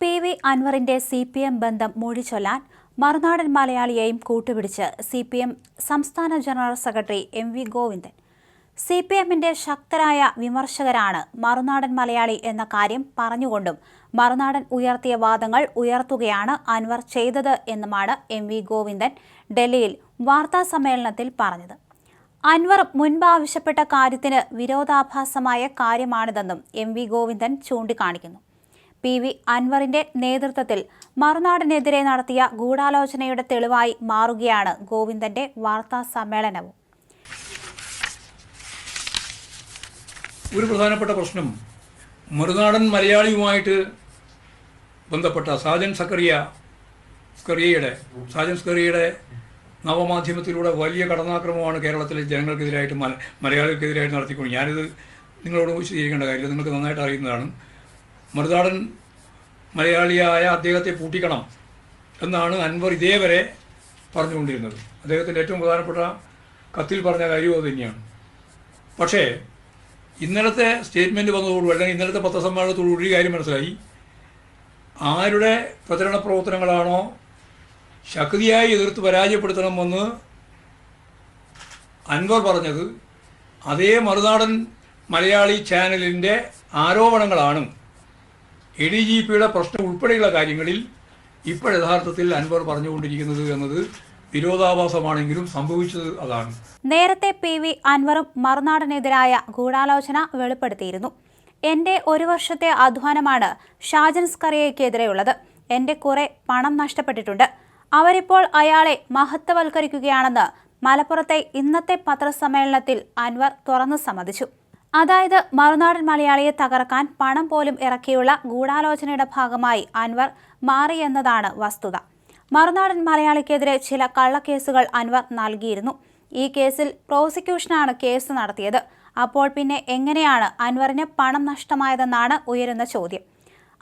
P V അൻവറിന്റെ C P M ബന്ധം മൂഴിച്ചൊല്ലാൻ മറുനാടൻ മലയാളിയെയും കൂട്ടുപിടിച്ച് സി പി എം സംസ്ഥാന general secretary M V Govindan. C P എമ്മിന്റെ ശക്തരായ വിമർശകരാണ് മറുനാടൻ മലയാളി എന്ന കാര്യം പറഞ്ഞുകൊണ്ടും മറുനാടൻ ഉയർത്തിയ വാദങ്ങൾ ഉയർത്തുകയാണ് അൻവർ ചെയ്തത് എന്നുമാണ് എം വി ഗോവിന്ദൻ ഡൽഹിയിൽ വാർത്താ സമ്മേളനത്തിൽ പറഞ്ഞത്. അൻവർ മുൻപ് ആവശ്യപ്പെട്ട കാര്യത്തിന് വിരോധാഭാസമായ കാര്യമാണിതെന്നും എം വി ഗോവിന്ദൻ ചൂണ്ടിക്കാണിക്കുന്നു. പി വി അൻവറിന്റെ നേതൃത്വത്തിൽ മറുനാടിനെതിരെ നടത്തിയ ഗൂഢാലോചനയുടെ തെളിവായി മാറുകയാണ് ഗോവിന്ദന്റെ വാർത്താ സമ്മേളനവും. ഒരു പ്രധാനപ്പെട്ട പ്രശ്നം മറുനാടൻ മലയാളിയുമായിട്ട് ബന്ധപ്പെട്ട സാജൻ സക്കറിയ സ്കറിയയുടെ സാജൻ സ്കറിയയുടെ നവമാധ്യമത്തിലൂടെ വലിയ കടന്നാക്രമമാണ് കേരളത്തിലെ ജനങ്ങൾക്കെതിരായിട്ട് മല മലയാളികൾക്കെതിരായിട്ട് നടത്തിക്കൊണ്ട് ഞാനിത് നിങ്ങളോട് വിശദീകരിക്കേണ്ട കാര്യമില്ല. നിങ്ങൾക്ക് നന്നായിട്ട് അറിയുന്നതാണ്. മറുനാടൻ മലയാളിയായ അദ്ദേഹത്തെ പൂട്ടിക്കണം എന്നാണ് അൻവർ ഇതേവരെ പറഞ്ഞുകൊണ്ടിരുന്നത്. അദ്ദേഹത്തിന്റെ ഏറ്റവും പ്രധാനപ്പെട്ട കത്തിൽ പറഞ്ഞ കാര്യവും അത് തന്നെയാണ്. പക്ഷേ ഇന്നലത്തെ സ്റ്റേറ്റ്മെന്റ് വന്നതോടുകൂടി അല്ലെങ്കിൽ ഇന്നലത്തെ പത്രസമ്മേളനത്തോടുകൂടി ഒരു കാര്യം മനസ്സിലായി. ആരുടെ പ്രചരണ പ്രവർത്തനങ്ങളാണോ ശക്തിയായി എതിർത്ത് പരാജയപ്പെടുത്തണമെന്ന് അൻവർ പറഞ്ഞത് അതേ മറുനാടൻ മലയാളി ചാനലിന്റെ ആരോപണങ്ങളാണ്. എ ഡി ജി പിയുടെ പ്രശ്നം ഉൾപ്പെടെയുള്ള കാര്യങ്ങളിൽ ഇപ്പോൾ യഥാർത്ഥത്തിൽ അൻവർ പറഞ്ഞുകൊണ്ടിരിക്കുന്നത് എന്നത് വിരോധാഭാസമാണെങ്കിലും സംഭവിച്ചത് അതാണ്. നേരത്തെ പി വി അൻവറും മറുനാടനെതിരായ ഗൂഢാലോചന വെളിപ്പെടുത്തിയിരുന്നു. എന്റെ ഒരു വർഷത്തെ അധ്വാനമാണ് ഷാജൻ സ്കറിയയ്ക്കെതിരെയുള്ളത് എന്റെ കുറെ പണം നഷ്ടപ്പെട്ടിട്ടുണ്ട്. അവരിപ്പോൾ അയാളെ മഹത്വവൽക്കരിക്കുകയാണെന്ന് മലപ്പുറത്തെ ഇന്നത്തെ പത്രസമ്മേളനത്തിൽ അൻവർ തുറന്നു സമ്മതിച്ചു. അതായത് മറുനാടൻ മലയാളിയെ തകർക്കാൻ പണം പോലും ഇറക്കിയുള്ള ഗൂഢാലോചനയുടെ ഭാഗമായി അൻവർ മാറിയെന്നതാണ് വസ്തുത. മറുനാടൻ മലയാളിക്കെതിരെ ചില കള്ളക്കേസുകൾ അൻവർ നൽകിയിരുന്നു. ഈ കേസിൽ പ്രോസിക്യൂഷനാണ് കേസ് നടത്തിയത്. അപ്പോൾ പിന്നെ എങ്ങനെയാണ് അൻവറിന് പണം നഷ്ടമായതെന്നാണ് ഉയരുന്ന ചോദ്യം.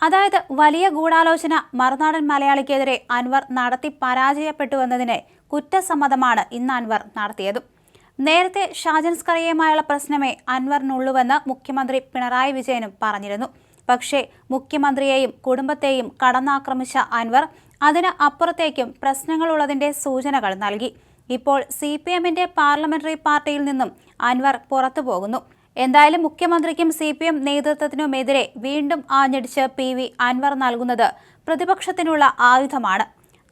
അതായത് വലിയ ഗൂഢാലോചന മറുനാടൻ മലയാളിക്കെതിരെ അൻവർ നടത്തി പരാജയപ്പെട്ടുവെന്നതിന് കുറ്റസമ്മതമാണ് ഇന്ന് അൻവർ നടത്തിയത്. നേരത്തെ ഷാജൻ സ്കറിയയുമായുള്ള പ്രശ്നമേ അൻവറിനുള്ളൂവെന്ന് മുഖ്യമന്ത്രി പിണറായി വിജയനും പറഞ്ഞിരുന്നു. പക്ഷേ മുഖ്യമന്ത്രിയെയും കുടുംബത്തെയും കടന്നാക്രമിച്ച അൻവർ അതിന് അപ്പുറത്തേക്കും പ്രശ്നങ്ങളുള്ളതിന്റെ സൂചനകൾ നൽകി. ഇപ്പോൾ സി പി എമ്മിന്റെ പാർലമെന്ററി പാർട്ടിയിൽ നിന്നും അൻവർ പുറത്തു പോകുന്നു. എന്തായാലും മുഖ്യമന്ത്രിക്കും സി പി എം നേതൃത്വത്തിനുമെതിരെ വീണ്ടും ആഞ്ഞടിച്ച് പി വി അൻവർ നൽകുന്നത് പ്രതിപക്ഷത്തിനുള്ള ആയുധമാണ്.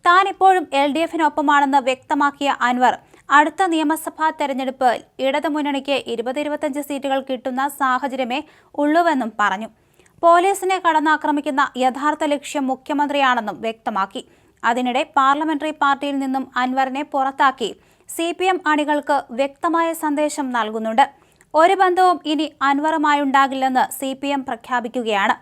താൻ ഇപ്പോഴും എൽ ഡി എഫിനൊപ്പമാണെന്ന് വ്യക്തമാക്കിയ അൻവർ അടുത്ത നിയമസഭാ തെരഞ്ഞെടുപ്പ് ഇടതുമുന്നണിക്ക് ഇരുപത് ഇരുപത്തഞ്ച് സീറ്റുകൾ കിട്ടുന്ന സാഹചര്യമേ ഉള്ളൂവെന്നും പറഞ്ഞു. പോലീസിനെ കടന്നാക്രമിക്കുന്ന യഥാർത്ഥ ലക്ഷ്യം മുഖ്യമന്ത്രിയാണെന്നും വ്യക്തമാക്കി. അതിനിടെ പാർലമെന്ററി പാർട്ടിയിൽ നിന്നും അൻവറിനെ പുറത്താക്കി സി പി എം അണികൾക്ക് വ്യക്തമായ സന്ദേശം നൽകുന്നുണ്ട്. ഒരു ബന്ധവും ഇനി അൻവറുമായുണ്ടാകില്ലെന്ന് സി പി എം പ്രഖ്യാപിക്കുകയാണ്.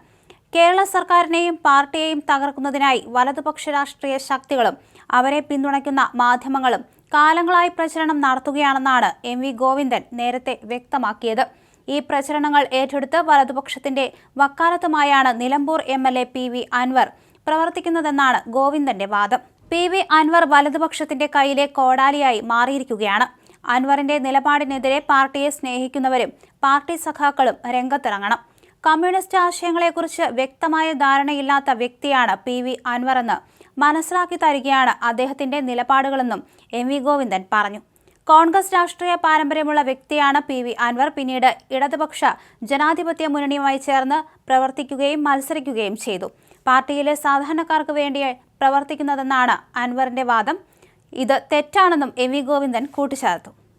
കേരള സർക്കാരിനെയും പാർട്ടിയെയും തകർക്കുന്നതിനായി വലതുപക്ഷ രാഷ്ട്രീയ ശക്തികളും അവരെ പിന്തുണയ്ക്കുന്ന മാധ്യമങ്ങളും കാലങ്ങളായി പ്രചരണം നടത്തുകയാണെന്നാണ് എം വി ഗോവിന്ദൻ നേരത്തെ വ്യക്തമാക്കിയത്. ഈ പ്രചരണങ്ങൾ ഏറ്റെടുത്ത് വലതുപക്ഷത്തിന്റെ വക്കാലത്തുമായാണ് Nilambur M L A P V Anwar പ്രവർത്തിക്കുന്നതെന്നാണ് ഗോവിന്ദന്റെ വാദം. പി വി അൻവർ വലതുപക്ഷത്തിന്റെ കയ്യിലെ കോടാലിയായി മാറിയിരിക്കുകയാണ്. അൻവറിന്റെ നിലപാടിനെതിരെ പാർട്ടിയെ സ്നേഹിക്കുന്നവരും പാർട്ടി സഖാക്കളും രംഗത്തിറങ്ങണം. കമ്മ്യൂണിസ്റ്റ് ആശയങ്ങളെക്കുറിച്ച് വ്യക്തമായ ധാരണയില്ലാത്ത വ്യക്തിയാണ് പി വി അൻവർ എന്ന് മനസ്സിലാക്കി തരികയാണ് അദ്ദേഹത്തിന്റെ നിലപാടുകളെന്നും എം വി ഗോവിന്ദൻ പറഞ്ഞു. കോൺഗ്രസ് രാഷ്ട്രീയ പാരമ്പര്യമുള്ള വ്യക്തിയാണ് പി വി അൻവർ. പിന്നീട് ഇടതുപക്ഷ ജനാധിപത്യ മുന്നണിയുമായി ചേർന്ന് പ്രവർത്തിക്കുകയും മത്സരിക്കുകയും ചെയ്തു. പാർട്ടിയിലെ സാധാരണക്കാർക്ക് വേണ്ടി പ്രവർത്തിക്കുന്നതെന്നാണ് അൻവറിന്റെ വാദം. ഇത് തെറ്റാണെന്നും എം വി ഗോവിന്ദൻ കൂട്ടിച്ചേർത്തു.